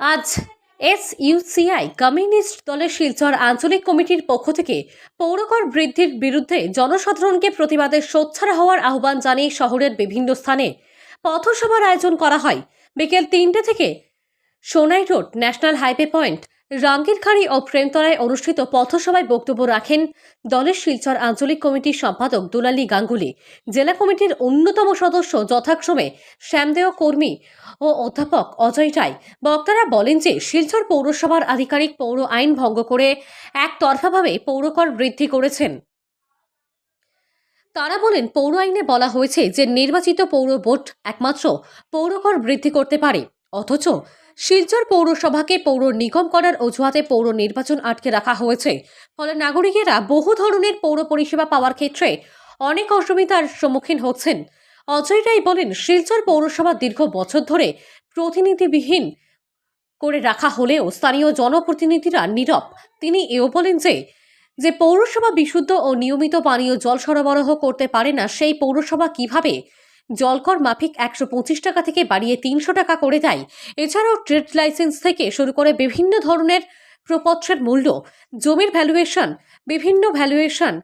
আজ S UCI communist দলের শিলচর আঞ্চলিক কমিটির পক্ষ থেকে পৌরকর বৃদ্ধির বিরুদ্ধে জনসাধারণকে প্রতিবাদে সোচ্ছারা হওয়ার আহ্বান জানিয়ে শহরের বিভিন্ন স্থানে পথসভার আয়োজন করা হয়। বিকেল তিনটে থেকে Sonai road national highway point Rangirkhari ও প্রেমতলায় অনুষ্ঠিত পথসভায় বক্তব্য রাখেন দলের শিলচর আঞ্চলিক কমিটির সম্পাদক দুলালী গাঙ্গুলি। জেলা কমিটির অন্যতম সদস্য যথাক্রমে শ্যামদেও কর্মী ও অধ্যাপক অজয় রায়। বক্তারা বলেন যে, শিলচর পৌরসভার আধিকারিক পৌর আইন ভঙ্গ করে একতরফাভাবে পৌরকর বৃদ্ধি করেছেন। তারা বলেন, পৌর আইনে বলা হয়েছে যে, নির্বাচিত পৌর বোর্ড একমাত্র পৌরকর বৃদ্ধি করতে পারে। অথচ শিলচর পৌরসভাকে পৌর নিগম করার অজুহাতে পৌর নির্বাচন আটকে রাখা হয়েছে। ফলে নাগরিকেরা বহু ধরনের পৌর পরিষেবা পাওয়ার ক্ষেত্রে অনেক অসুবিধার সম্মুখীন হচ্ছেন। অজয় রায় বলেন, শিলচর পৌরসভা দীর্ঘ বছর ধরে প্রতিনিধিবিহীন করে রাখা হলেও স্থানীয় জনপ্রতিনিধিরা নীরব। তিনি এও বলেন যে যে পৌরসভা বিশুদ্ধ ও নিয়মিত পানীয় জল সরবরাহ করতে পারে না, সেই পৌরসভা কীভাবে জলকর মাফিক একশো পঁচিশ টাকা থেকে বাড়িয়ে তিনশো টাকা করে দেয়। এছাড়াও ট্রেড লাইসেন্স থেকে শুরু করে বিভিন্ন ধরনের প্রপত্রের মূল্য, জমির ভ্যালুয়েশন বিভিন্ন ভ্যালুয়েশন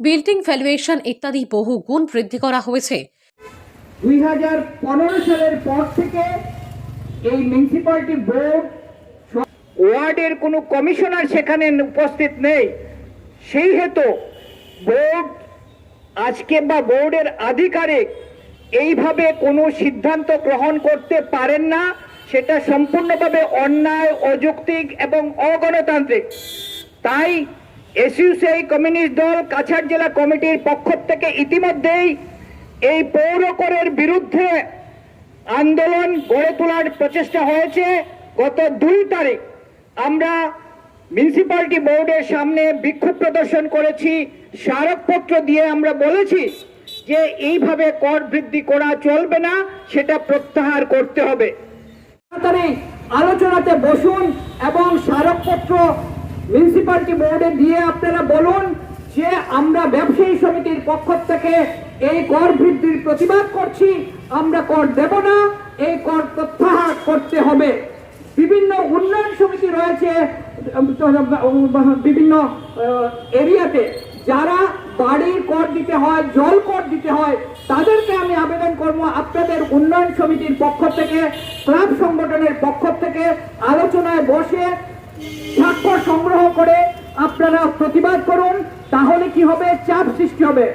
বিল্ডিং ভ্যালুয়েশন ইত্যাদি বহু গুণ বৃদ্ধি করা হয়েছে। দুই হাজার পনেরো সালের পর থেকে এই মিউনিসিপ্যালিটি বোর্ড ওয়ার্ডের কোনো কমিশনার সেখানে উপস্থিত নেই। সেই হেতু বোর্ড আজকে বা বোর্ডের আধিকারিক এইভাবে কোনো সিদ্ধান্ত গ্রহণ করতে পারেন না, সেটা সম্পূর্ণভাবে অন্যায়, অযৌক্তিক এবং অগণতান্ত্রিক। তাই এসইউসিআই কমিউনিস্ট দল কাছাড় জেলা কমিটির পক্ষ থেকে ইতিমধ্যেই এই পৌর করের বিরুদ্ধে আন্দোলন গড়ে তোলার প্রচেষ্টা হয়েছে। গত দুই তারিখ আমরা মিউনিসিপ্যালিটি বোর্ডের সামনে বিক্ষোভ প্রদর্শন করেছি। স্মারকপত্র দিয়ে আমরা বলেছি যে এইভাবে কর বৃদ্ধি করা চলবে না, সেটা প্রত্যাহার করতে হবে। তাড়াতাড়ি আলোচনাতে বসুন এবং স্মারকপত্র মিউনিসিপ্যালিটি বোর্ডে দিয়ে আপনারা বলুন যে আমরা ব্যবসায়ী সমিতির পক্ষ থেকে এই কর বৃদ্ধির প্রতিবাদ করছি, আমরা কর দেব না, এই কর প্রত্যাহার করতে হবে। বিভিন্ন উন্নয়ন রয়েছে বিভিন্ন এরিয়াতে। যারা বাড়ির কর দিতে হয়, জল কর দিতে হয়, তাদেরকে আমি আবেদন করব আপনাদের উন্নয়ন সমিতির পক্ষ থেকে, ক্লাব সংগঠনের পক্ষ থেকে আলোচনায় বসে স্বাক্ষর সংগ্রহ করে আপনারা প্রতিবাদ করুন, তাহলে কি হবে? চাপ সৃষ্টি হবে।